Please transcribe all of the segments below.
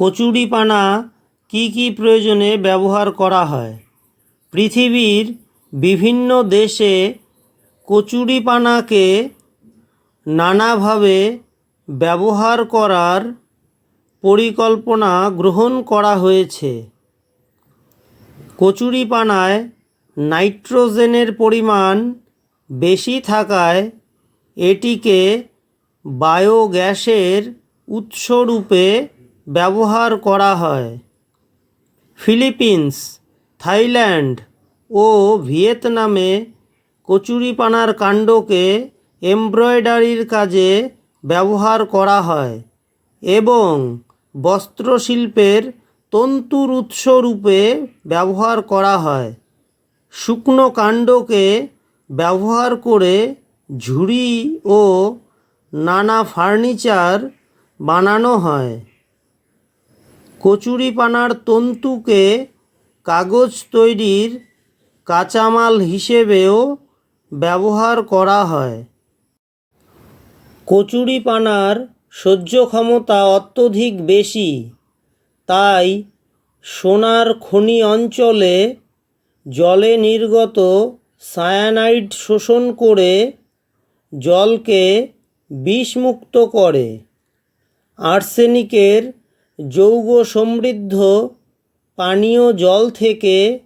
কচুরিপানা কী কী প্রয়োজনে ব্যবহার করা হয়? পৃথিবীর বিভিন্ন দেশে কচুরিপানাকে নানাভাবে ব্যবহার করার পরিকল্পনা গ্রহণ করা হয়েছে। কচুরিপানায় নাইট্রোজেনের পরিমাণ বেশি থাকায় এটিকে বায়োগ্যাসের উৎসরূপে ব্যবহার করা হয়। ফিলিপিন্স, থাইল্যান্ড ও ভিয়েতনামে কচুরিপানার কাণ্ডকে এমব্রয়ডারির কাজে ব্যবহার করা হয় এবং বস্ত্রশিল্পের তন্তুর উৎস রূপে ব্যবহার করা হয়। শুকনো কাণ্ডকে ব্যবহার করে ঝুড়ি ও নানা ফার্নিচার বানানো হয়। কচুরিপানার তন্তুকে কাগজ তৈরির কাঁচামাল হিসেবেও ব্যবহার করা হয়। কচুরিপানার সহ্য ক্ষমতা অত্যধিক বেশি, তাই সোনার খনি অঞ্চলে জলে নির্গত সায়ানাইড শোষণ করে জলকে বিষমুক্ত করে। আর্সেনিকের যৌগ সমৃদ্ধ পানীয় জল থেকে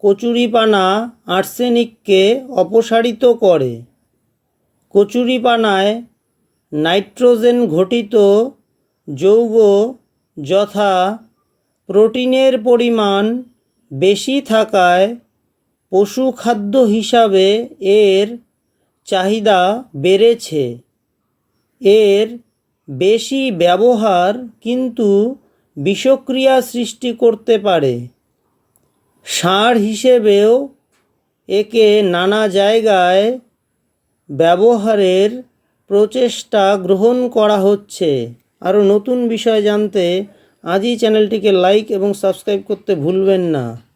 কচুরিপানা আর্সেনিককে অপসারিত করে। কচুরিপানায় নাইট্রোজেন ঘটিত যৌগ যথা প্রোটিনের পরিমাণ বেশি থাকায় পশু খাদ্য হিসাবে এর চাহিদা বেড়েছে। এর বেশি ব্যবহার কিন্তু বিষক্রিয়া সৃষ্টি করতে পারে। সার হিসেবেও একে নানা জায়গায় ব্যবহারের প্রচেষ্টা গ্রহণ করা হচ্ছে। আরও নতুন বিষয় জানতে আজই চ্যানেলটিকে লাইক এবং সাবস্ক্রাইব করতে ভুলবেন না।